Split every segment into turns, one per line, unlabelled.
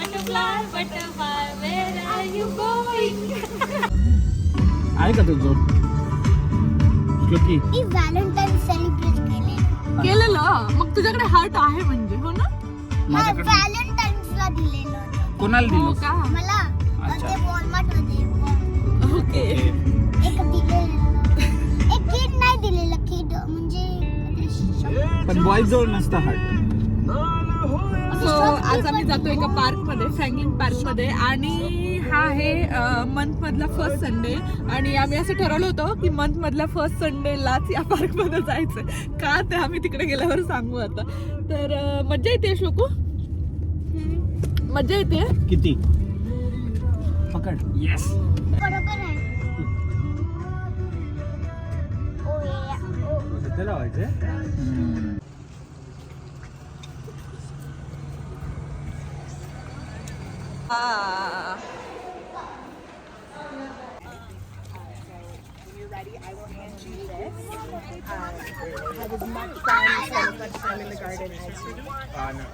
Butterfly, butterfly, where are you going?
आहे का तुझं श्लोकी
मी व्हॅलेंटाईन सेलिब्रेट केले.
केलेलं? मग तुझ्याकडे हार्ट आहे म्हणजे हो ना?
माझ्याकडे
व्हॅलेंटाईन्सला दिलेलं होतं.
कोणाला
हो
दिलं
का?
मला अ,
अच्छा.
ते वॉलमार्टमध्ये
ओके.
एक दिलेलं. एक किड नाही दिलेलं किड म्हणजे
पण बॉईज जवळ नसतं हार्ट
आज आम्ही जातो एका पार्कमध्ये फ्रँकलिन पार्कमध्ये आणि हा आहे मंथ मधला फर्स्ट संडे आणि आम्ही असं ठरवलं होतं की मंथ मधल्या फर्स्ट संडेलाच या पार्कमध्ये जायचं का ते आम्ही तिकडे गेल्यावर सांगू आता. तर मज्जा येते श्लोकू मज्जा येते?
किती? पकड. येस
बरोबर आहे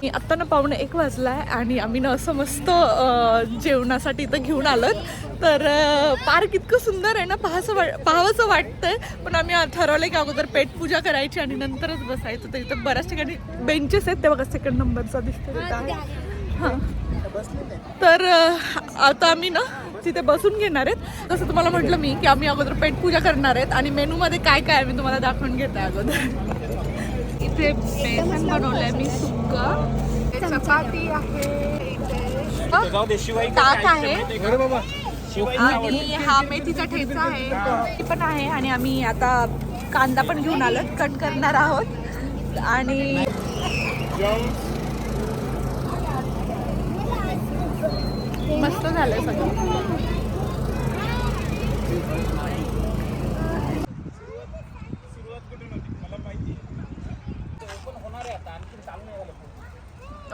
आत्ता ना पाहुणे एक वाजलाय आणि आम्ही ना असं मस्त जेवणासाठी इथं घेऊन आलोत. तर पार्क इतकं सुंदर आहे ना पाहावंसं वा पाहावंसं वाटतंय. पण आम्ही ठरवलं ठरवलंय की अगोदर पेट पूजा करायची आणि नंतरच बसायचं. तर इथं बऱ्याच ठिकाणी बेंचेस आहेत. ते बघा सेकंड नंबरचा दिसतो हां. तर आता आम्ही ना तिथे बसून घेणार आहेत. तसं तुम्हाला म्हटलं मी की आम्ही अगोदर पेट पूजा करणार आहेत आणि मेनूमध्ये काय काय आहे मी तुम्हाला दाखवून घेते अगोदर. इथे बेसन आहे मी सुक्क. चपाती आहे. ताक आहे. आणि हा मेथीचा ठेचा आहे. ती पण आहे आणि आम्ही आता कांदा पण घेऊन आलो कट करणार आहोत. आणि मस्त झालंय सगळं.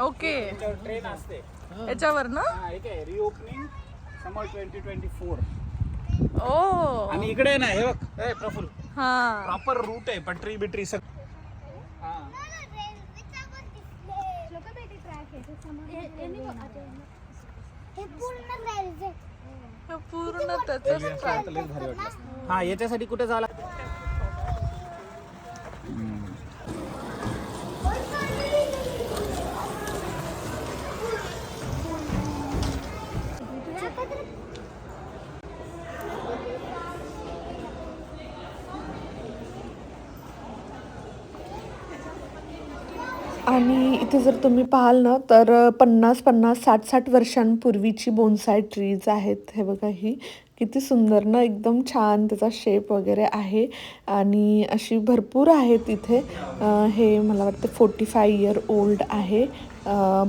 ओके.
ट्रेन असते
याच्यावर ना
reopening summer twenty twenty four
ओ.
आणि इकडे ना हे बघ. ए प्रफुल
हा.
प्रॉपर रूट आहे पटरी बिटरी सग हा
हे पूर्ण रेल्वे
पूर्ण त्याच
हा याच्यासाठी कुठे झाला
आणि इथे जर तुम्ही पाहाल ना तर पन्नास पन्नास साठ साठ वर्षांपूर्वीची बोनसाय ट्रीज आहेत. हे बघा ही. किती सुंदर ना एकदम छान त्याचा शेप वगैरे आहे. आणि अशी भरपूर आहेत इथे. हे मला वाटतं फोर्टी फाय इयर ओल्ड आहे.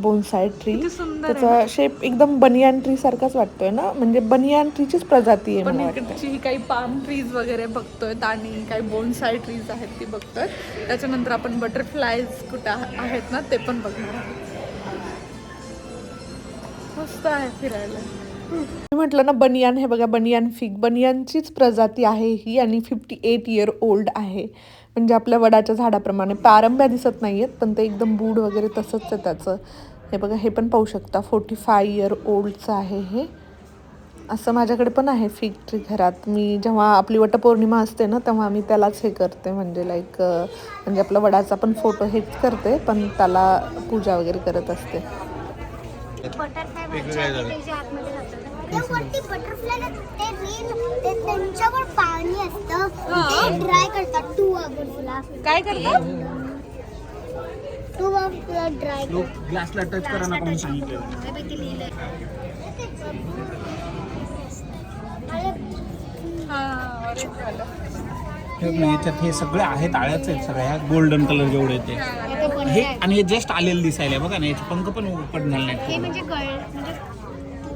बोनसाय ट्री त्याचा शेप एकदम बनियान ट्री सारखाच वाटतोय ना? म्हणजे बनियान ट्रीचीच प्रजाती आहे
पण. इकडची ही काही पाम ट्रीज वगैरे बघतोय आणि काही बोनसाय ट्रीज आहेत ती बघतोय. त्याच्यानंतर आपण बटरफ्लायज कुठं आहेत ना ते पण बघणार आहोत. मस्त आहे फिरायला.
मी म्हटलं ना बनियान हे बघा बनियान फिग बनियानचीच प्रजाती आहे ही आणि फिफ्टी एट इयर ओल्ड आहे. म्हणजे आपल्या वडाच्या झाडाप्रमाणे. पारंब्या दिसत नाही आहेत पण ते एकदम बूड वगैरे तसंच आहे त्याचं. हे बघा हे पण पाहू शकता. फोर्टी फाय इयर ओल्डचं आहे हे. असं माझ्याकडे पण आहे फिग ट्री घरात. मी जेव्हा आपली वटपौर्णिमा असते ना तेव्हा मी त्यालाच हे करते. म्हणजे लाईक म्हणजे आपला वडाचा पण फोटो हेच करते पण त्याला पूजा वगैरे करत असते.
बटरफ्लाय ते वरती बटरफ्लाय ते रेन ते त्यांच्यावर पाणी असतं. ते ड्राय करतात. टू अवर्सला
काय करतात?
टू अवर्सला ड्राय
लोक ग्लासला टच करा ना म्हणून सांगितलं.
हा.
हे याच्यात हे सगळे आहेत आळ्याच आहेत सगळ्या ह्या गोल्डन कलर जेवढे ते. हे आणि हे जस्ट आलेलं दिसायला बघा ना याचे पंख पण उपट झाले नाहीत पूर्ण.
म्हणजे गळ म्हणजे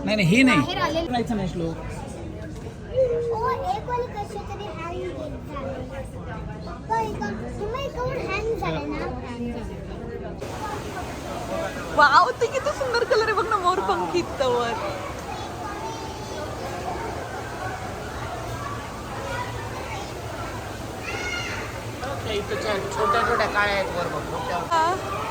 नाही नाही हे नाही. करायचं नाही श्लोक.
ओ एक वाली कशी तरी हँग पप्पा एका तुम्ही एकावर हँग झाले ना?
वाव ते किती सुंदर कलर आहे बघ ना मोर पंखी वर
छोट्या छोट्या काळ्या आहेत वर बघ मोठ्या.
हा.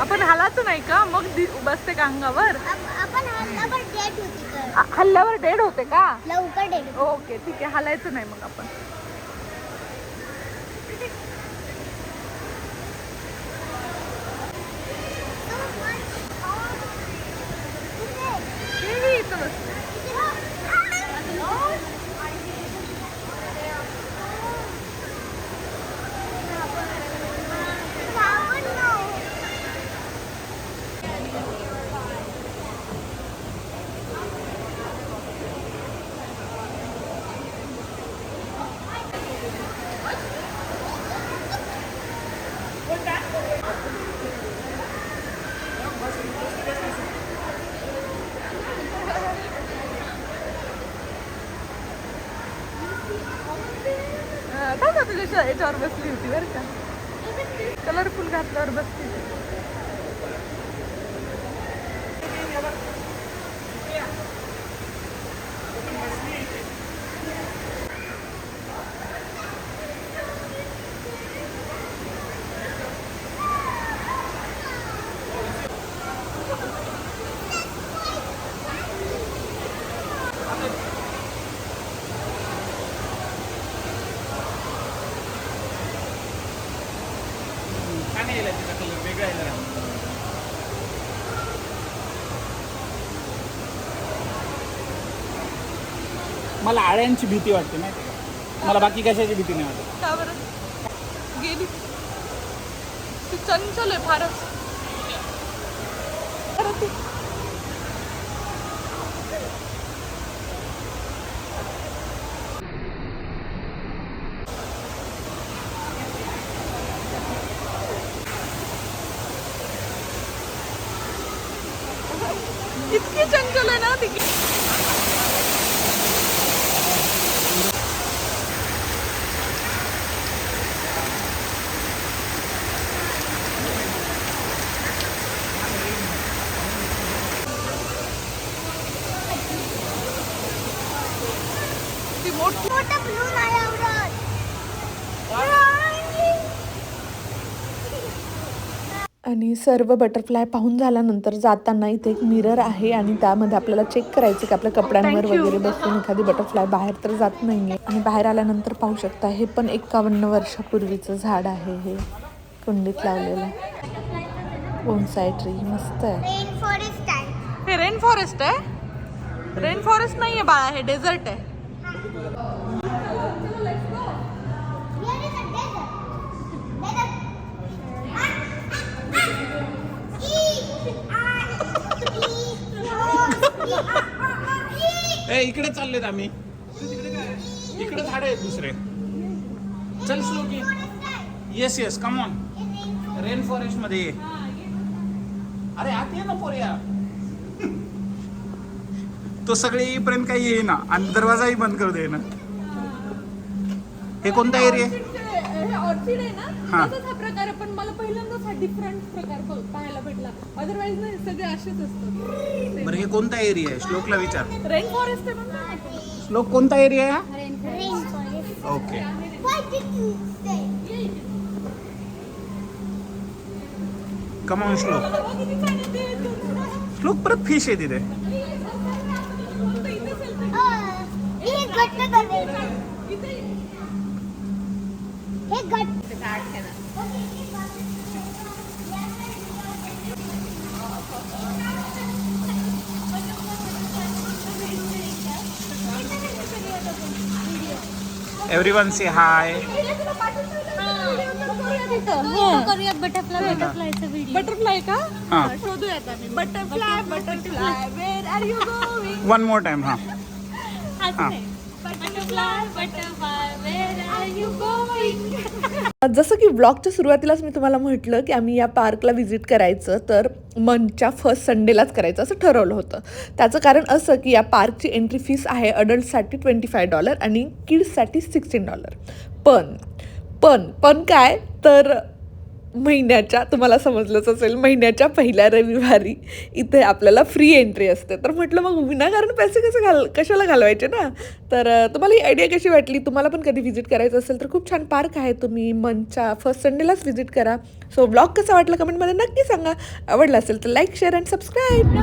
आपण हालाच नाही
का? मग बसते का अंगावर?
हालल्यावर
डेड होते का?
लवकर डेट
ओके ठीक आहे. हालायचं नाही मग आपण. काय याच्यावर बसली होती बरं का कलरफुल घातल्यावर बसली होती.
छान आहे त्याचा कलर वेगळा आहे जरा मला आळ्यांची भीती वाटते माहिती का? मला बाकी कशाची भीती नाही वाटत.
का बरं गेली चंचल आहे फारच. ती- इतकी चंचल आहे ना ती. मोठी
मोठं ब्लू नाही आवडत
आणि सर्व बटरफ्लाय पाहून झाल्यानंतर जाताना इथे एक मिरर आहे आणि त्यामध्ये आपल्याला चेक करायचं की आपल्या कपड्यांवर. वगैरे बसून एखादी बटरफ्लाय बाहेर तर जात नाहीये. आणि बाहेर आल्यानंतर पाहू शकता हे पण एकावन्न वर्षापूर्वीचं झाड आहे हे. कुंडीत लावलेलं. बोनसाय ट्री मस्त आहे.
रेन फॉरेस्ट आहे.
हे रेन फॉरेस्ट आहे? रेन फॉरेस्ट नाहीये बाळा हे डेझर्ट आहे.
ए इकडे चाललेत आम्ही. इकडे झाड आहेत दुसरे. चल Shloki yes yes come on rain फॉरेस्टमध्ये ये. अरे आत ये ना पोऱ्या तो सगळे येईपर्यंत काही येईना. आणि दरवाजाही बंद करू दे ना हे कोणता एरिया आहे
हे ऑर्चिड आहे
हा.
ना तसाच हा प्रकार आहे. पण मला पहिल्यांदाच हा डिफरंट प्रकार प- पाहायला भेटला. अदरवाईज नाही सगळे असेच असतात.
बरं हे कोणता एरिया आहे? श्लोकला विचार.
रेन फॉरेस्ट आहे म्हणून ना.
श्लोक कोणता एरिया आहे. Okay
Why did you say?
Come on Shlok.
ते.
श्लोक परत फिश आहे तिथे.
घट्ट. हे घट्ट
एव्हरी वन से हाय
करूया बटरफ्लाय बटरफ्लायचा व्हिडिओ
बटरफ्लाय का. शोधूयात आम्ही. Butterfly butterfly. Where are you going
one more time हा. हा.
जसं की ब्लॉगच्या सुरुवातीलाच मी तुम्हाला म्हटलं की आम्ही या पार्कला व्हिजिट करायचं तर मंथच्या फर्स्ट संडेलाच करायचं असं ठरवलं होतं. त्याचं कारण असं की या पार्कची एंट्री फीस आहे अडल्टसाठी ट्वेंटी फाय डॉलर आणि किड्ससाठी सिक्स्टीन डॉलर पण पण पण काय? तर महिन्याच्या तुम्हाला समजलंच असेल महिन्याच्या पहिल्या रविवारी इथे आपल्याला फ्री एंट्री असते. तर म्हटलं मग विनाकारण पैसे कसे घाल कशाला घालवायचे ना? तर तुम्हाला ही आयडिया कशी वाटली? तुम्हाला पण कधी व्हिजिट करायचं असेल तर खूप छान पार्क आहे तुम्ही मंचा फर्स्ट संडेलाच व्हिजिट करा. सो ब्लॉग कसा वाटला कमेंटमध्ये नक्की सांगा. आवडला असेल तर लाईक शेअर अँड सबस्क्राईब